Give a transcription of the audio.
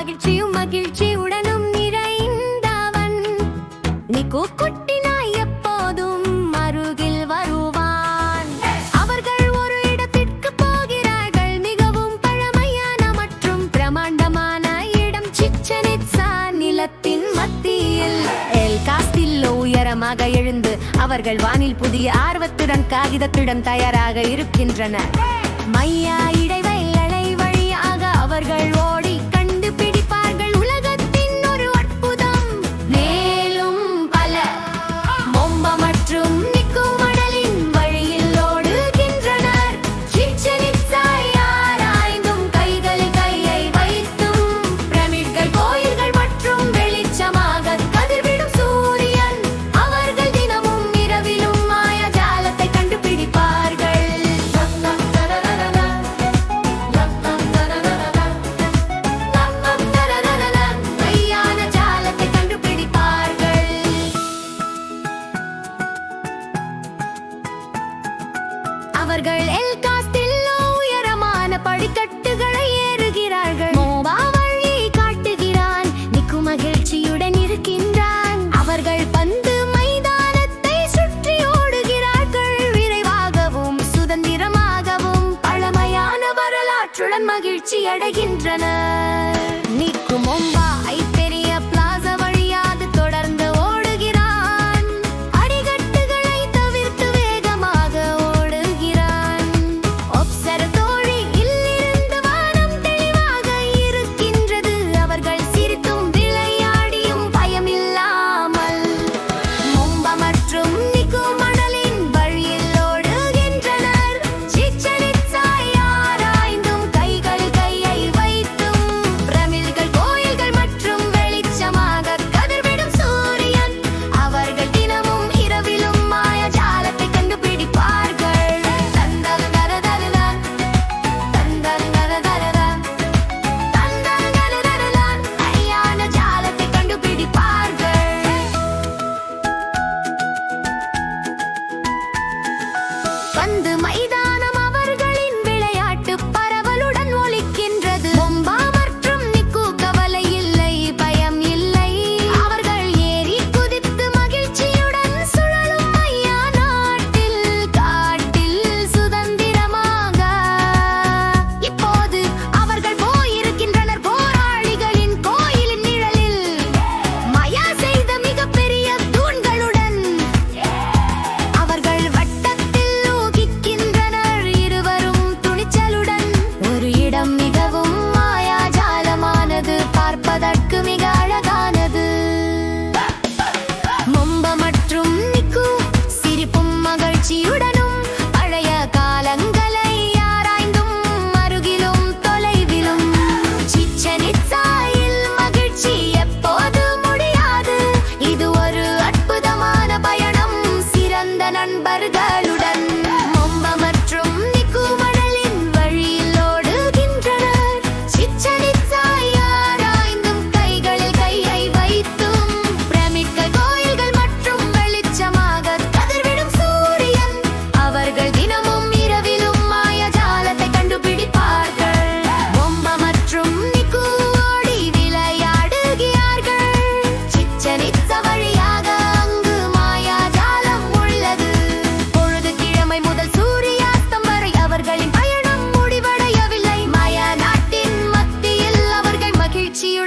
மகிழ்ச்சியும் மகிழ்ச்சி உடனும் நிறைந்தவன். நிக்கோ குட்டி எப்போதும் அருகில் வருவான். அவர்கள் ஒரு இடத்திற்கு போகிறார்கள் மிகவும் பழமையான மற்றும் பிரமாண்டமான இடம் சிச்சனிட்சா நிலத்தின் மத்தியில். உயரமாக எழுந்து அவர்கள் வானில் புதிய ஆர்வத்துடன் காகிதத்துடன் தயாராக இருக்கின்றனர். மையா இடை அடைகின்றனர் நிற்கும் ஒம்பா வந்து மைதான் மிகவும் மாயாஜாலமானது. பார்ப்பதற்கு மிக அழகானது. மொம்ப மற்றும் நிக்கு சிரிப்பும் மகிழ்ச்சியுடன்